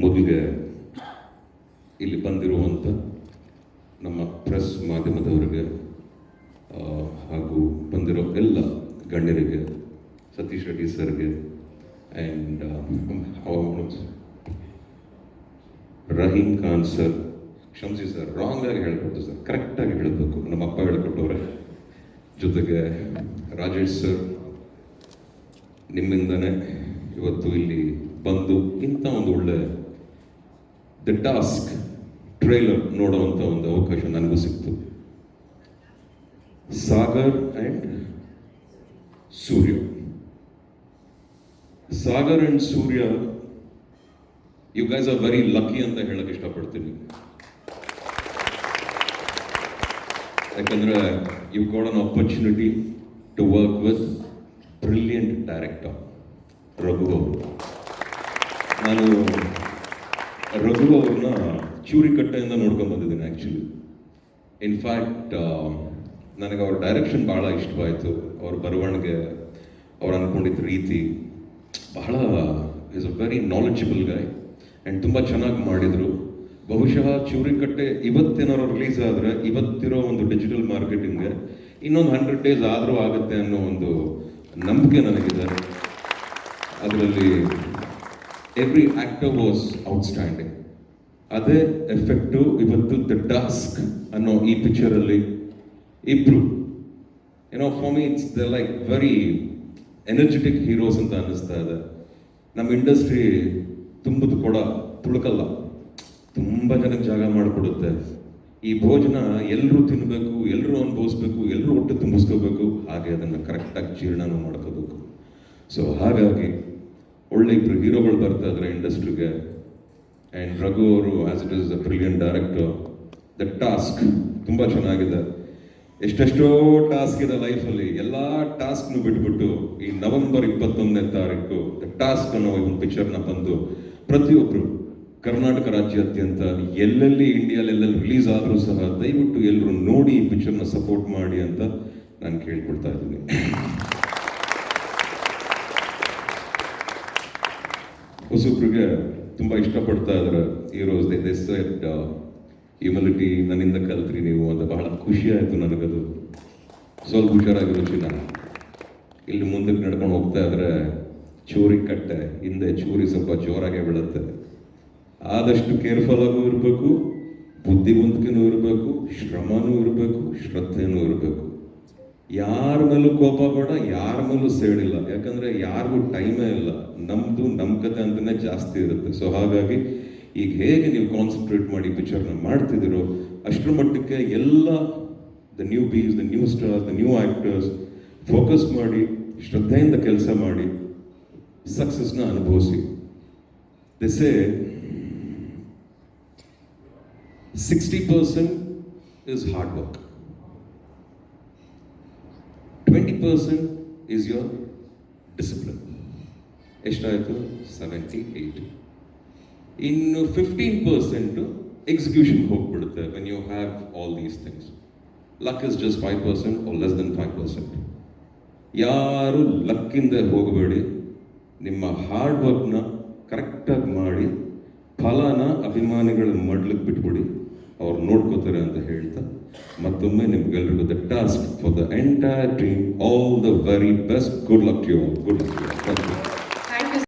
ಮೊದಲಿಗೆ ಇಲ್ಲಿ ಬಂದಿರುವಂಥ ನಮ್ಮ ಪ್ರೆಸ್ ಮಾಧ್ಯಮದವರಿಗೆ ಹಾಗೂ ಬಂದಿರೋ ಎಲ್ಲ ಗಣ್ಯರಿಗೆ, ಸತೀಶ್ ರೆಡ್ಡಿ ಸರ್ಗೆ ಆ್ಯಂಡ್ ರಹೀಮ್ ಖಾನ್ ಸರ್, ಕ್ಷಮಿಸಿ ಸರ್ ರಾಂಗ್ ಆಗಿ ಹೇಳ್ಕೊಡ್ತು ಸರ್ ಕರೆಕ್ಟಾಗಿ ಹೇಳಬೇಕು. ನಮ್ಮ ಅಪ್ಪ ಹೇಳ್ಕೊಟ್ಟವ್ರೆ. ಜೊತೆಗೆ ರಾಜೇಶ್ ಸರ್, ನಿಮ್ಮಿಂದನೇ ಇವತ್ತು ಇಲ್ಲಿ ಬಂದು ಇಂಥ ಒಂದು ಒಳ್ಳೆ ದ ಟಾಸ್ಕ್ ಟ್ರೈಲರ್ ನೋಡುವಂಥ ಒಂದು ಅವಕಾಶ ನನಗೂ ಸಿಕ್ತು. Sagar and Surya. Sagar and Surya you guys are very lucky ಅಂತ ಹೇಳಕ್ ಇಷ್ಟಪಡ್ತೀನಿ. ಯಾಕಂದರೆ you got an opportunity to work with brilliant director Raghu ಅವರು ನಾನು ರಘು ಅವ್ರನ್ನ ಚೂರಿಕಟ್ಟೆಯಿಂದ ನೋಡ್ಕೊಂಡು ಬಂದಿದ್ದೀನಿ ಆ್ಯಕ್ಚುಲಿ ಇನ್ಫ್ಯಾಕ್ಟ್ ನನಗೆ ಅವ್ರ ಡೈರೆಕ್ಷನ್ ಭಾಳ ಇಷ್ಟವಾಯಿತು. ಅವ್ರ ಬರವಣಿಗೆ, ಅವ್ರು ಅಂದ್ಕೊಂಡಿದ್ದ ರೀತಿ. ಬಹಳ is a very knowledgeable guy and ತುಂಬ ಚೆನ್ನಾಗಿ ಮಾಡಿದರು. ಬಹುಶಃ ಚೂರಿಕಟ್ಟೆ ಇವತ್ತೇನಾದ್ರು ರಿಲೀಸ್ ಆದರೆ ಇವತ್ತಿರೋ ಒಂದು ಡಿಜಿಟಲ್ ಮಾರ್ಕೆಟಿಂಗ್ಗೆ ಇನ್ನೊಂದು ಹಂಡ್ರೆಡ್ ಡೇಸ್ ಆದರೂ ಆಗುತ್ತೆ ಅನ್ನೋ ಒಂದು ನಂಬಿಕೆ ನನಗಿದೆ. ಅದರಲ್ಲಿ ಎವ್ರಿ ಆಕ್ಟರ್ ವಾಸ್ ಔಟ್ಸ್ಟ್ಯಾಂಡಿಂಗ್ ಅದೇ ಎಫೆಕ್ಟು ಇವತ್ತು ದ ಟಾಸ್ಕ್ ಅನ್ನೋ ಈ ಪಿಕ್ಚರಲ್ಲಿ ಇಬ್ರು. ಏನೋ for me it's the like very energetic heroes ಅಂತ ಅನ್ನಿಸ್ತಾ ಇದೆ. ನಮ್ಮ ಇಂಡಸ್ಟ್ರಿ ತುಂಬದ ಕೊಡ ತುಳುಕಲ್ಲ. ತುಂಬ ಜನಕ್ಕೆ ಜಾಗ ಮಾಡಿಕೊಡುತ್ತೆ. ಈ ಭೋಜನ ಎಲ್ಲರೂ ತಿನ್ನಬೇಕು ಎಲ್ಲರೂ ಅನುಭವಿಸ್ಬೇಕು ಎಲ್ಲರೂ ಹೊಟ್ಟೆ ತುಂಬಿಸ್ಕೋಬೇಕು. ಹಾಗೆ ಅದನ್ನು ಕರೆಕ್ಟಾಗಿ ಜೀರ್ಣನೂ ಮಾಡ್ಕೋಬೇಕು. ಸೊ ಹಾಗಾಗಿ ಒಳ್ಳೆ ಇಬ್ಬರು ಹೀರೋಗಳು ಬರ್ತಾ ಇದ್ದಾರೆ ಇಂಡಸ್ಟ್ರಿಗೆ. ಆ್ಯಂಡ್ ರಘು ಅವರು as it is a brilliant director the task ತುಂಬ ಚೆನ್ನಾಗಿದೆ. ಎಷ್ಟೆಷ್ಟೋ ಟಾಸ್ಕ್ ಇದೆ ಲೈಫಲ್ಲಿ ಎಲ್ಲ ಟಾಸ್ಕ್ನು ಬಿಟ್ಬಿಟ್ಟು ಈ ನವೆಂಬರ್ ಇಪ್ಪತ್ತೊಂದನೇ ತಾರೀಕು ದ ಟಾಸ್ಕ್ ಅನ್ನೋ ಒಂದು ಪಿಕ್ಚರ್ನ ಬಂದು ಪ್ರತಿಯೊಬ್ಬರು ಕರ್ನಾಟಕ ರಾಜ್ಯಾದ್ಯಂತ ಎಲ್ಲೆಲ್ಲಿ ಇಂಡಿಯಾಲೆಲ್ಲ ರಿಲೀಸ್ ಆದರೂ ಸಹ ದಯವಿಟ್ಟು ಎಲ್ಲರೂ ನೋಡಿ ಈ ಪಿಕ್ಚರ್ನ ಸಪೋರ್ಟ್ ಮಾಡಿ ಅಂತ ನಾನು ಕೇಳ್ಕೊಳ್ತಾ ಇದ್ದೀನಿ. ಹೊಸಬ್ರಿಗೆ ತುಂಬ ಇಷ್ಟಪಡ್ತಾ ಇದ್ದಾರೆ. ಹೀರೋಸ್ ದೇ ಸೆಟ್ ಹ್ಯೂಮಿಲಿಟಿ ನನ್ನಿಂದ ಕಲ್ತ್ರಿ ನೀವು ಅಂತ ಬಹಳ ಖುಷಿ ಆಯಿತು ನನಗದು. ಸ್ವಲ್ಪ ಹುಷಾರಾಗಿರೋ ಚಿನ್ನ. ಇಲ್ಲಿ ಮುಂದಕ್ಕೆ ನಡ್ಕೊಂಡು ಹೋಗ್ತಾ ಇದ್ರೆ ಚೂರಿ ಕಟ್ಟೆ, ಹಿಂದೆ ಚೂರಿ ಸ್ವಲ್ಪ ಜೋರಾಗೆ ಬೀಳುತ್ತೆ. ಆದಷ್ಟು ಕೇರ್ಫುಲ್ ಆಗೂ ಇರಬೇಕು, ಬುದ್ಧಿವಂತಿಕೆನೂ ಇರಬೇಕು, ಶ್ರಮನೂ ಇರಬೇಕು, ಶ್ರದ್ಧೆನೂ ಇರಬೇಕು. ಯಾರ ಮೇಲೂ ಕೋಪ ಬೇಡ, ಯಾರ ಮೇಲೂ ಸೇಡಿಲ್ಲ. ಯಾಕಂದ್ರೆ ಯಾರಿಗೂ ಟೈಮೇ ಇಲ್ಲ. ನಮ್ದು ನಮ್ಮ ಕತೆ ಅಂತಾನೆ ಜಾಸ್ತಿ ಇರುತ್ತೆ. ಸೊ ಹಾಗಾಗಿ ಈಗ ಹೇಗೆ ನೀವು ಕಾನ್ಸಂಟ್ರೇಟ್ ಮಾಡಿ ಪಿಕ್ಚರ್ನ ಮಾಡ್ತಿದ್ದೀರೋ, ಅಷ್ಟರ ಮಟ್ಟಕ್ಕೆ ಎಲ್ಲ the new bees the new star the new actors focus ಮಾಡಿ, ಶ್ರದ್ಧೆಯಿಂದ ಕೆಲಸ ಮಾಡಿ ಸಕ್ಸಸ್ನ ಅನುಭವಿಸಿ. These sixty percent is hard work percent is your discipline ಎಷ್ಟಾಯಿತು ಸೆವೆಂಟಿ ಏಯ್ಟ್ ಇನ್ನು ಫಿಫ್ಟೀನ್ ಪರ್ಸೆಂಟು ಎಕ್ಸಿಕ್ಯೂಷನ್ ಹೋಗ್ಬಿಡುತ್ತೆ when you have all these things luck is just five percent or less than five percent ಯಾರು ಲಕ್ಕಿಂದ ಹೋಗಬೇಡಿ, ನಿಮ್ಮ hard ವರ್ಕ್ನ ಕರೆಕ್ಟಾಗಿ ಮಾಡಿ, ಫಲನ, ಅಭಿಮಾನಿಗಳ ಮಡ್ಲಿಕ್ಕೆ ಬಿಟ್ಬಿಡಿ, ಅವ್ರು ನೋಡ್ಕೋತಾರೆ ಅಂತ ಹೇಳ್ತಾ ಮತ್ತೊಮ್ಮೆ ನಿಮ್ಗೆಲ್ರಿಗೂ the task for the entire team all the very best good luck you good luck you